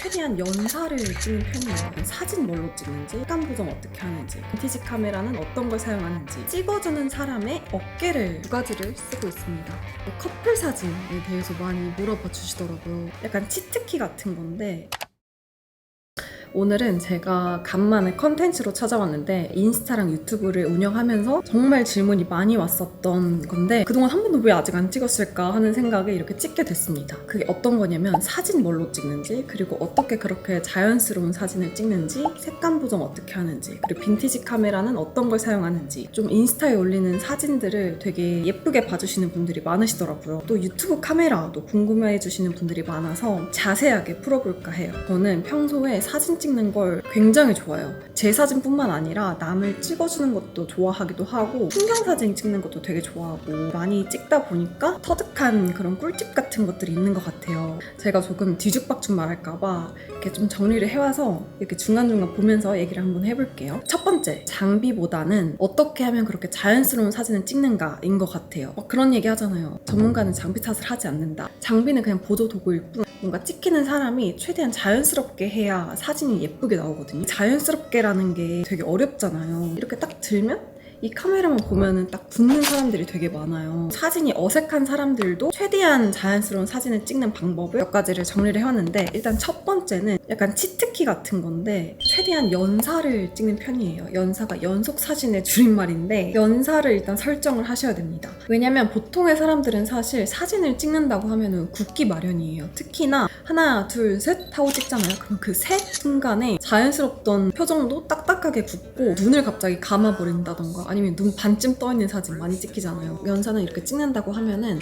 최대한 연사를 찍는 편이에요. 사진 뭘로 찍는지, 색감 보정 어떻게 하는지, 빈티지 카메라는 어떤 걸 사용하는지, 찍어주는 사람의 어깨를 두 가지를 쓰고 있습니다. 커플 사진에 대해서 많이 물어봐 주시더라고요. 약간 치트키 같은 건데 오늘은 제가 간만에 컨텐츠로 찾아왔는데 인스타랑 유튜브를 운영하면서 정말 질문이 많이 왔었던 건데 그동안 한 번도 왜 아직 안 찍었을까 하는 생각에 이렇게 찍게 됐습니다. 그게 어떤 거냐면 사진 뭘로 찍는지 그리고 어떻게 그렇게 자연스러운 사진을 찍는지 색감 보정 어떻게 하는지 그리고 빈티지 카메라는 어떤 걸 사용하는지 좀 인스타에 올리는 사진들을 되게 예쁘게 봐주시는 분들이 많으시더라고요. 또 유튜브 카메라도 궁금해해 주시는 분들이 많아서 자세하게 풀어볼까 해요. 저는 평소에 사진 찍는 걸 굉장히 좋아해요. 제 사진뿐만 아니라 남을 찍어주는 것도 좋아하기도 하고 풍경 사진 찍는 것도 되게 좋아하고 많이 찍다 보니까 터득한 그런 꿀팁 같은 것들이 있는 것 같아요. 제가 조금 뒤죽박죽 말할까봐 이렇게 좀 정리를 해와서 이렇게 중간중간 보면서 얘기를 한번 해볼게요. 첫 번째, 장비보다는 어떻게 하면 그렇게 자연스러운 사진을 찍는가인 것 같아요. 막 그런 얘기 하잖아요. 전문가는 장비 탓을 하지 않는다. 장비는 그냥 보조 도구일 뿐. 뭔가 찍히는 사람이 최대한 자연스럽게 해야 사진이 예쁘게 나오거든요. 자연스럽게라는 게 되게 어렵잖아요. 이렇게 딱 들면 이 카메라만 보면은 딱 붙는 사람들이 되게 많아요. 사진이 어색한 사람들도 최대한 자연스러운 사진을 찍는 방법을 몇 가지를 정리를 해왔는데 일단 첫 번째는 약간 치트키 같은 건데 최대한 연사를 찍는 편이에요. 연사가 연속 사진의 줄임말인데 연사를 일단 설정을 하셔야 됩니다. 왜냐면 보통의 사람들은 사실 사진을 찍는다고 하면은 굳기 마련이에요. 특히나 하나, 둘, 셋 하고 찍잖아요. 그럼 그 셋 순간에 자연스럽던 표정도 딱딱하게 굳고 눈을 갑자기 감아버린다던가 아니면 눈 반쯤 떠 있는 사진 많이 찍히잖아요. 연사는 이렇게 찍는다고 하면은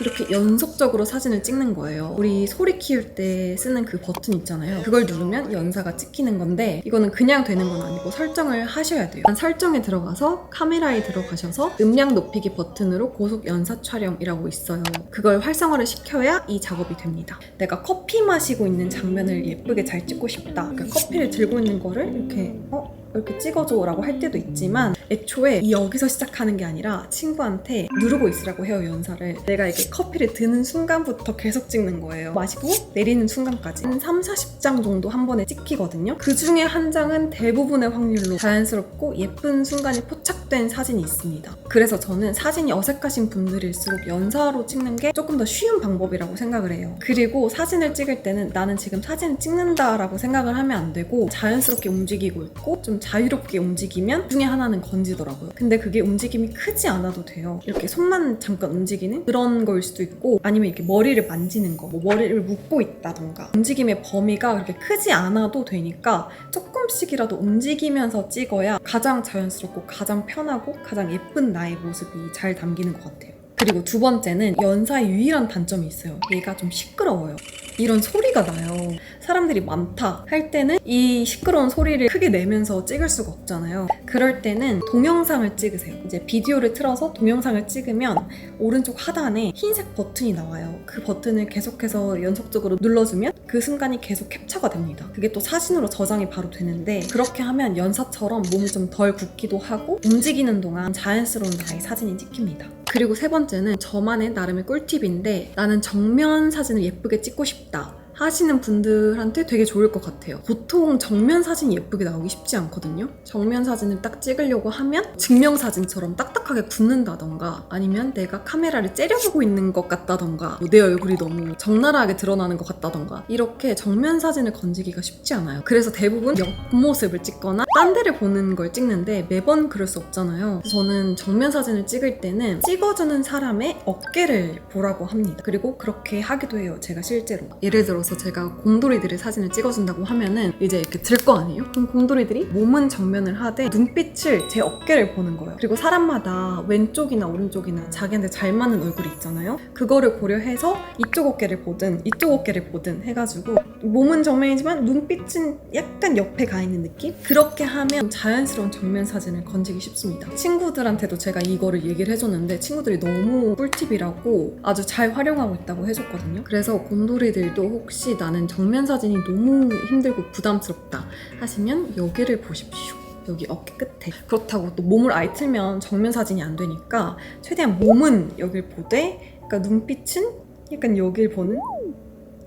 이렇게 연속적으로 사진을 찍는 거예요. 우리 소리 키울 때 쓰는 그 버튼 있잖아요. 그걸 누르면 연사가 찍히는 건데 이거는 그냥 되는 건 아니고 설정을 하셔야 돼요. 설정에 들어가서 카메라에 들어가셔서 음량 높이기 버튼으로 고속 연사 촬영이라고 있어요. 그걸 활성화를 시켜야 이 작업이 됩니다. 내가 커피 마시고 있는 장면을 예쁘게 잘 찍고 싶다. 그러니까 커피를 들고 있는 거를 이렇게 어? 이렇게 찍어줘라고 할 때도 있지만 애초에 이 여기서 시작하는 게 아니라 친구한테 누르고 있으라고 해요 연사를. 내가 이렇게 커피를 드는 순간부터 계속 찍는 거예요. 마시고 내리는 순간까지. 한 3, 40장 정도 한 번에 찍히거든요. 그 중에 한 장은 대부분의 확률로 자연스럽고 예쁜 순간이 포착된 사진이 있습니다. 그래서 저는 사진이 어색하신 분들일수록 연사로 찍는 게 조금 더 쉬운 방법이라고 생각을 해요. 그리고 사진을 찍을 때는 나는 지금 사진을 찍는다라고 생각을 하면 안 되고 자연스럽게 움직이고 있고 좀 자유롭게 움직이면 중에 하나는 건지더라고요. 근데 그게 움직임이 크지 않아도 돼요. 이렇게 손만 잠깐 움직이는 그런 거일 수도 있고 아니면 이렇게 머리를 만지는 거, 뭐 머리를 묶고 있다던가 움직임의 범위가 그렇게 크지 않아도 되니까 조금씩이라도 움직이면서 찍어야 가장 자연스럽고 가장 편하고 가장 예쁜 나의 모습이 잘 담기는 것 같아요. 그리고 두 번째는 연사의 유일한 단점이 있어요. 얘가 좀 시끄러워요. 이런 소리가 나요. 사람들이 많다 할 때는 이 시끄러운 소리를 크게 내면서 찍을 수가 없잖아요. 그럴 때는 동영상을 찍으세요. 이제 비디오를 틀어서 동영상을 찍으면 오른쪽 하단에 흰색 버튼이 나와요. 그 버튼을 계속해서 연속적으로 눌러주면 그 순간이 계속 캡처가 됩니다. 그게 또 사진으로 저장이 바로 되는데 그렇게 하면 연사처럼 몸이 좀 덜 굳기도 하고 움직이는 동안 자연스러운 나의 사진이 찍힙니다. 그리고 세 번째는 저만의 나름의 꿀팁인데 나는 정면 사진을 예쁘게 찍고 싶다. 하시는 분들한테 되게 좋을 것 같아요. 보통 정면 사진이 예쁘게 나오기 쉽지 않거든요. 정면 사진을 딱 찍으려고 하면 증명 사진처럼 딱딱하게 굳는다던가 아니면 내가 카메라를 째려보고 있는 것 같다던가 뭐 내 얼굴이 너무 적나라하게 드러나는 것 같다던가 이렇게 정면 사진을 건지기가 쉽지 않아요. 그래서 대부분 옆모습을 찍거나 딴 데를 보는 걸 찍는데 매번 그럴 수 없잖아요. 저는 정면 사진을 찍을 때는 찍어주는 사람의 어깨를 보라고 합니다. 그리고 그렇게 하기도 해요. 제가 실제로. 예를 들어 서 제가 곰돌이들의 사진을 찍어준다고 하면은 이제 이렇게 들 거 아니에요? 그럼 곰돌이들이 몸은 정면을 하되 눈빛을 제 어깨를 보는 거예요. 그리고 사람마다 왼쪽이나 오른쪽이나 자기한테 잘 맞는 얼굴이 있잖아요. 그거를 고려해서 이쪽 어깨를 보든 이쪽 어깨를 보든 해가지고 몸은 정면이지만 눈빛은 약간 옆에 가 있는 느낌? 그렇게 하면 자연스러운 정면 사진을 건지기 쉽습니다. 친구들한테도 제가 이거를 얘기를 해줬는데 친구들이 너무 꿀팁이라고 아주 잘 활용하고 있다고 해줬거든요. 그래서 곰돌이들도 혹시 나는 정면 사진이 너무 힘들고 부담스럽다 하시면 여기를 보십시오. 여기 어깨 끝에 그렇다고 또 몸을 아예 틀면 정면 사진이 안 되니까 최대한 몸은 여길 보되 그러니까 눈빛은 약간 여길 보는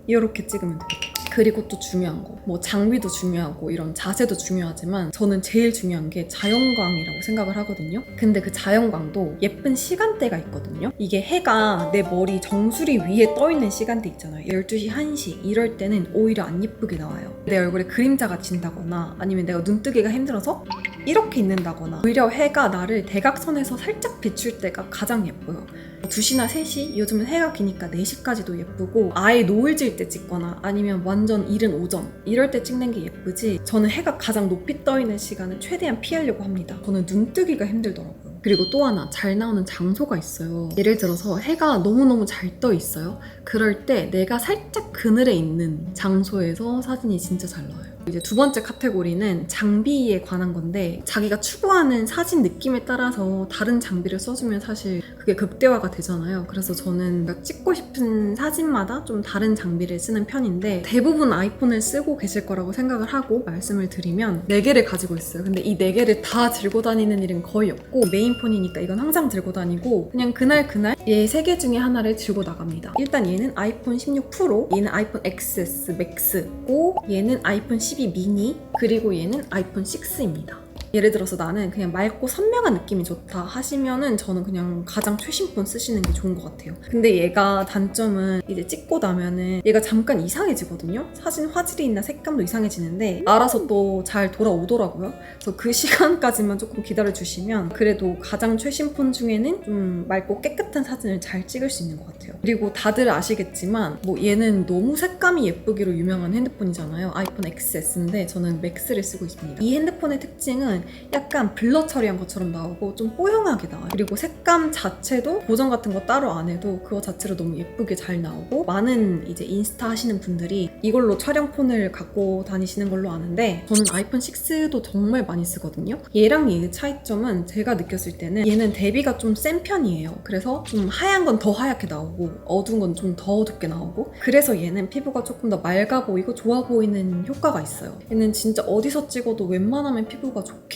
이렇게 찍으면 돼요. 그리고 또 중요한 거, 뭐 장비도 중요하고 이런 자세도 중요하지만 저는 제일 중요한 게 자연광이라고 생각을 하거든요. 근데 그 자연광도 예쁜 시간대가 있거든요. 이게 해가 내 머리 정수리 위에 떠 있는 시간대 있잖아요. 12시, 1시 이럴 때는 오히려 안 예쁘게 나와요. 내 얼굴에 그림자가 진다거나 아니면 내가 눈뜨기가 힘들어서 이렇게 있는다거나 오히려 해가 나를 대각선에서 살짝 비출 때가 가장 예뻐요. 2시나 3시? 요즘은 해가 기니까 4시까지도 예쁘고 아예 노을 질 때 찍거나 아니면 완전 이른 오전 이럴 때 찍는 게 예쁘지 저는 해가 가장 높이 떠 있는 시간은 최대한 피하려고 합니다. 저는 눈 뜨기가 힘들더라고요. 그리고 또 하나 잘 나오는 장소가 있어요. 예를 들어서 해가 너무너무 잘 떠 있어요. 그럴 때 내가 살짝 그늘에 있는 장소에서 사진이 진짜 잘 나와요. 이제 두 번째 카테고리는 장비에 관한 건데 자기가 추구하는 사진 느낌에 따라서 다른 장비를 써주면 사실 그게 극대화가 되잖아요. 그래서 저는 찍고 싶은 사진마다 좀 다른 장비를 쓰는 편인데 대부분 아이폰을 쓰고 계실 거라고 생각을 하고 말씀을 드리면 4개를 가지고 있어요. 근데 이 4개를 다 들고 다니는 일은 거의 없고 메인폰이니까 이건 항상 들고 다니고 그냥 그날 그날 얘 3개 중에 하나를 들고 나갑니다. 일단 얘는 아이폰 16 프로, 얘는 아이폰 XS 맥스고 얘는 아이폰 12 미니 그리고 얘는 아이폰 6입니다. 예를 들어서 나는 그냥 맑고 선명한 느낌이 좋다 하시면은 저는 그냥 가장 최신폰 쓰시는 게 좋은 것 같아요. 근데 얘가 단점은 이제 찍고 나면은 얘가 잠깐 이상해지거든요. 사진 화질이 있나 색감도 이상해지는데 알아서 또 잘 돌아오더라고요. 그래서 그 시간까지만 조금 기다려 주시면 그래도 가장 최신폰 중에는 좀 맑고 깨끗한 사진을 잘 찍을 수 있는 것 같아요. 그리고 다들 아시겠지만 뭐 얘는 너무 색감이 예쁘기로 유명한 핸드폰이잖아요. 아이폰 XS인데 저는 맥스를 쓰고 있습니다. 이 핸드폰의 특징은 약간 블러 처리한 것처럼 나오고 좀 뽀용하게 나와요. 그리고 색감 자체도 보정 같은 거 따로 안 해도 그거 자체로 너무 예쁘게 잘 나오고 많은 이제 인스타 하시는 분들이 이걸로 촬영폰을 갖고 다니시는 걸로 아는데 저는 아이폰 6도 정말 많이 쓰거든요. 얘랑 얘의 차이점은 제가 느꼈을 때는 얘는 대비가 좀 센 편이에요. 그래서 좀 하얀 건 더 하얗게 나오고 어두운 건 좀 더 어둡게 나오고 그래서 얘는 피부가 조금 더 맑아 보이고 좋아 보이는 효과가 있어요. 얘는 진짜 어디서 찍어도 웬만하면 피부가 좋게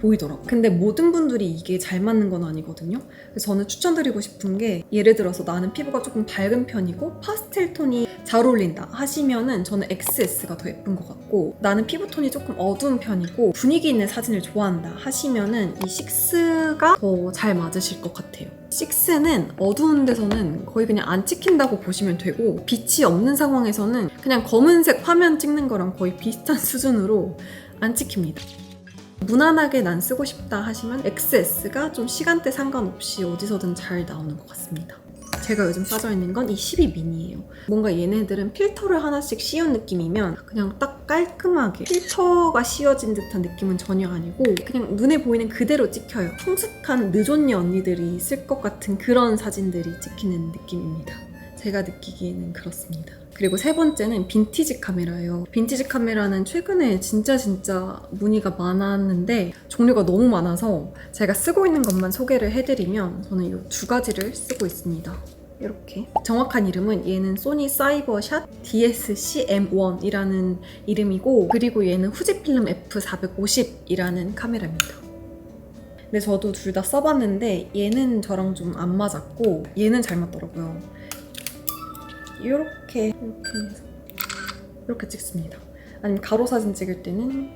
보이더라고요. 근데 모든 분들이 이게 잘 맞는 건 아니거든요. 그래서 저는 추천드리고 싶은 게 예를 들어서 나는 피부가 조금 밝은 편이고 파스텔 톤이 잘 어울린다 하시면은 저는 XS가 더 예쁜 것 같고 나는 피부 톤이 조금 어두운 편이고 분위기 있는 사진을 좋아한다 하시면은 이 6가 더 잘 맞으실 것 같아요. 6는 어두운 데서는 거의 그냥 안 찍힌다고 보시면 되고 빛이 없는 상황에서는 그냥 검은색 화면 찍는 거랑 거의 비슷한 수준으로 안 찍힙니다. 무난하게 난 쓰고 싶다 하시면 XS가 좀 시간대 상관없이 어디서든 잘 나오는 것 같습니다. 제가 요즘 빠져있는 건 이 12 미니예요. 뭔가 얘네들은 필터를 하나씩 씌운 느낌이면 그냥 딱 깔끔하게 필터가 씌워진 듯한 느낌은 전혀 아니고 그냥 눈에 보이는 그대로 찍혀요. 성숙한 늦언니 언니들이 쓸 것 같은 그런 사진들이 찍히는 느낌입니다. 제가 느끼기에는 그렇습니다. 그리고 세 번째는 빈티지 카메라예요. 빈티지 카메라는 최근에 진짜 진짜 문의가 많았는데 종류가 너무 많아서 제가 쓰고 있는 것만 소개를 해드리면 저는 이 두 가지를 쓰고 있습니다. 이렇게 정확한 이름은 얘는 소니 사이버샷 DSC-M1이라는 이름이고 그리고 얘는 후지필름 F450이라는 카메라입니다. 근데 저도 둘 다 써봤는데 얘는 저랑 좀 안 맞았고 얘는 잘 맞더라고요. 이렇게 이렇게 이렇게 찍습니다. 아니면 가로 사진 찍을 때는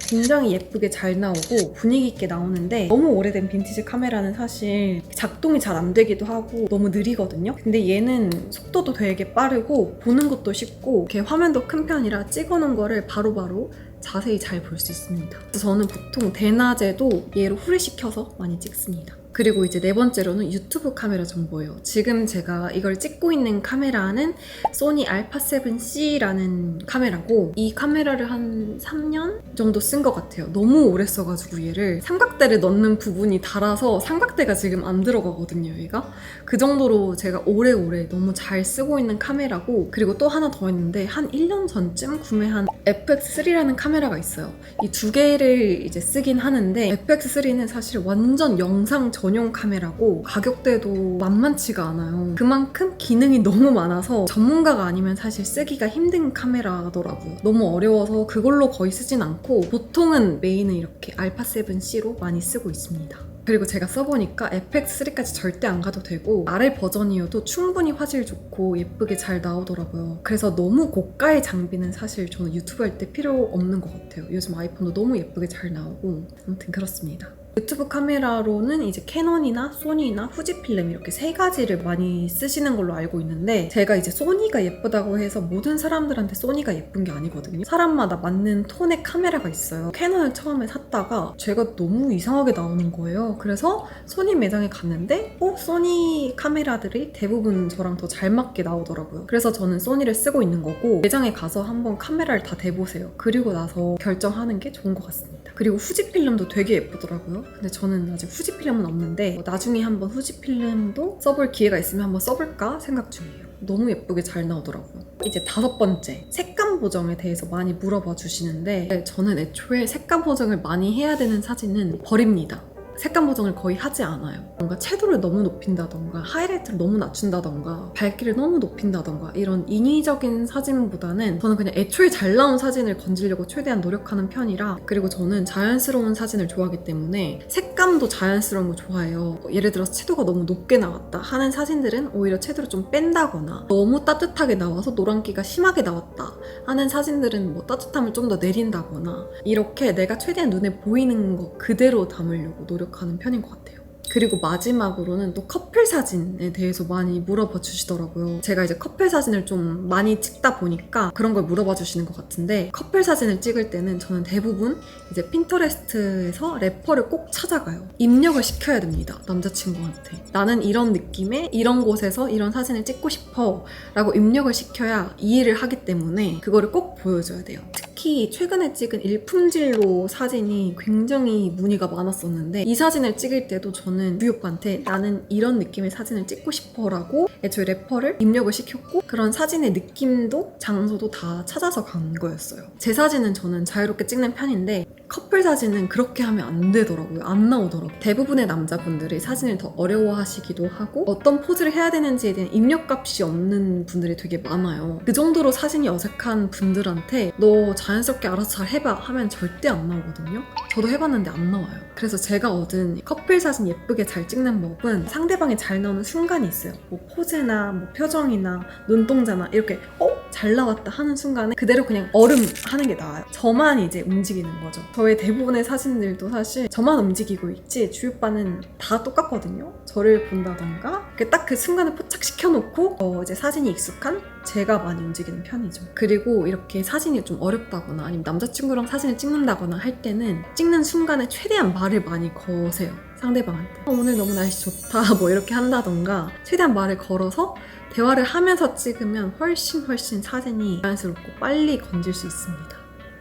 굉장히 예쁘게 잘 나오고 분위기 있게 나오는데 너무 오래된 빈티지 카메라는 사실 작동이 잘 안 되기도 하고 너무 느리거든요. 근데 얘는 속도도 되게 빠르고 보는 것도 쉽고 이렇게 화면도 큰 편이라 찍어놓은 거를 바로바로 자세히 잘 볼 수 있습니다. 저는 보통 대낮에도 얘로 후레시켜서 많이 찍습니다. 그리고 이제 네 번째로는 유튜브 카메라 정보예요. 지금 제가 이걸 찍고 있는 카메라는 소니 알파7C라는 카메라고 이 카메라를 한 3년 정도 쓴 것 같아요. 너무 오래 써가지고 얘를 삼각대를 넣는 부분이 닿아서 삼각대가 지금 안 들어가거든요, 얘가. 그 정도로 제가 오래오래 너무 잘 쓰고 있는 카메라고 그리고 또 하나 더 있는데 한 1년 전쯤 구매한 FX3라는 카메라가 있어요. 이 두 개를 이제 쓰긴 하는데 FX3는 사실 완전 영상 전용 카메라고 가격대도 만만치가 않아요. 그만큼 기능이 너무 많아서 전문가가 아니면 사실 쓰기가 힘든 카메라더라고요. 너무 어려워서 그걸로 거의 쓰진 않고 보통은 메인은 이렇게 알파 7C로 많이 쓰고 있습니다. 그리고 제가 써보니까 FX3까지 절대 안 가도 되고 아래 버전이어도 충분히 화질 좋고 예쁘게 잘 나오더라고요. 그래서 너무 고가의 장비는 사실 저는 유튜브 할 때 필요 없는 것 같아요. 요즘 아이폰도 너무 예쁘게 잘 나오고 아무튼 그렇습니다. 유튜브 카메라로는 이제 캐논이나 소니나 후지필름 이렇게 세 가지를 많이 쓰시는 걸로 알고 있는데 제가 이제 소니가 예쁘다고 해서 모든 사람들한테 소니가 예쁜 게 아니거든요. 사람마다 맞는 톤의 카메라가 있어요. 캐논을 처음에 샀다가 제가 너무 이상하게 나오는 거예요. 그래서 소니 매장에 갔는데 어? 소니 카메라들이 대부분 저랑 더 잘 맞게 나오더라고요. 그래서 저는 소니를 쓰고 있는 거고 매장에 가서 한번 카메라를 다 대보세요. 그리고 나서 결정하는 게 좋은 것 같습니다. 그리고 후지필름도 되게 예쁘더라고요. 근데 저는 아직 후지 필름은 없는데 나중에 한번 후지 필름도 써볼 기회가 있으면 한번 써볼까 생각 중이에요. 너무 예쁘게 잘 나오더라고요. 이제 다섯 번째, 색감 보정에 대해서 많이 물어봐 주시는데 저는 애초에 색감 보정을 많이 해야 되는 사진은 버립니다. 색감 보정을 거의 하지 않아요. 뭔가 채도를 너무 높인다던가 하이라이트를 너무 낮춘다던가 밝기를 너무 높인다던가 이런 인위적인 사진보다는 저는 그냥 애초에 잘 나온 사진을 건지려고 최대한 노력하는 편이라 그리고 저는 자연스러운 사진을 좋아하기 때문에 색감도 자연스러운 거 좋아해요. 예를 들어서 채도가 너무 높게 나왔다 하는 사진들은 오히려 채도를 좀 뺀다거나 너무 따뜻하게 나와서 노란기가 심하게 나왔다 하는 사진들은 뭐 따뜻함을 좀 더 내린다거나 이렇게 내가 최대한 눈에 보이는 거 그대로 담으려고 노력 하는 편인 것 같아요. 그리고 마지막으로는 또 커플 사진에 대해서 많이 물어봐 주시더라고요. 제가 이제 커플 사진을 좀 많이 찍다 보니까 그런 걸 물어봐 주시는 것 같은데 커플 사진을 찍을 때는 저는 대부분 이제 핀터레스트에서 래퍼를 꼭 찾아가요. 입력을 시켜야 됩니다. 남자친구한테. 나는 이런 느낌의 이런 곳에서 이런 사진을 찍고 싶어 라고 입력을 시켜야 이해를 하기 때문에 그거를 꼭 보여줘야 돼요. 특히 최근에 찍은 일품질로 사진이 굉장히 문의가 많았었는데 이 사진을 찍을 때도 저는 우리 오빠한테 나는 이런 느낌의 사진을 찍고 싶어 라고 애초에 래퍼를 입력을 시켰고 그런 사진의 느낌도 장소도 다 찾아서 간 거였어요. 제 사진은 저는 자유롭게 찍는 편인데 커플 사진은 그렇게 하면 안 되더라고요. 안 나오더라고요. 대부분의 남자분들이 사진을 더 어려워하시기도 하고 어떤 포즈를 해야 되는지에 대한 입력값이 없는 분들이 되게 많아요. 그 정도로 사진이 어색한 분들한테 너 자연스럽게 알아서 잘 해봐 하면 절대 안 나오거든요. 저도 해봤는데 안 나와요. 그래서 제가 얻은 커플 사진 예쁘게 잘 찍는 법은 상대방이 잘 나오는 순간이 있어요. 뭐 포즈나 뭐 표정이나 눈동자나 이렇게 어? 잘 나왔다 하는 순간에 그대로 그냥 얼음 하는 게 나아요. 저만 이제 움직이는 거죠. 저의 대부분의 사진들도 사실 저만 움직이고 있지 오빠는 다 똑같거든요. 저를 본다던가 딱 그 순간을 포착시켜 놓고 어 이제 사진이 익숙한 제가 많이 움직이는 편이죠. 그리고 이렇게 사진이 좀 어렵다거나 아니면 남자친구랑 사진을 찍는다거나 할 때는 찍는 순간에 최대한 말을 많이 거세요. 상대방한테 어, 오늘 너무 날씨 좋다 뭐 이렇게 한다던가 최대한 말을 걸어서 대화를 하면서 찍으면 훨씬 훨씬 사진이 자연스럽고 빨리 건질 수 있습니다.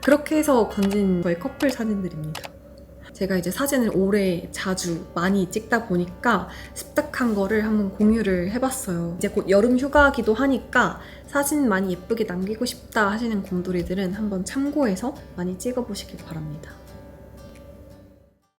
그렇게 해서 건진 저의 커플 사진들입니다. 제가 이제 사진을 오래 자주 많이 찍다 보니까 습득한 거를 한번 공유를 해봤어요. 이제 곧 여름 휴가기도 하니까 사진 많이 예쁘게 남기고 싶다 하시는 곰돌이들은 한번 참고해서 많이 찍어보시길 바랍니다.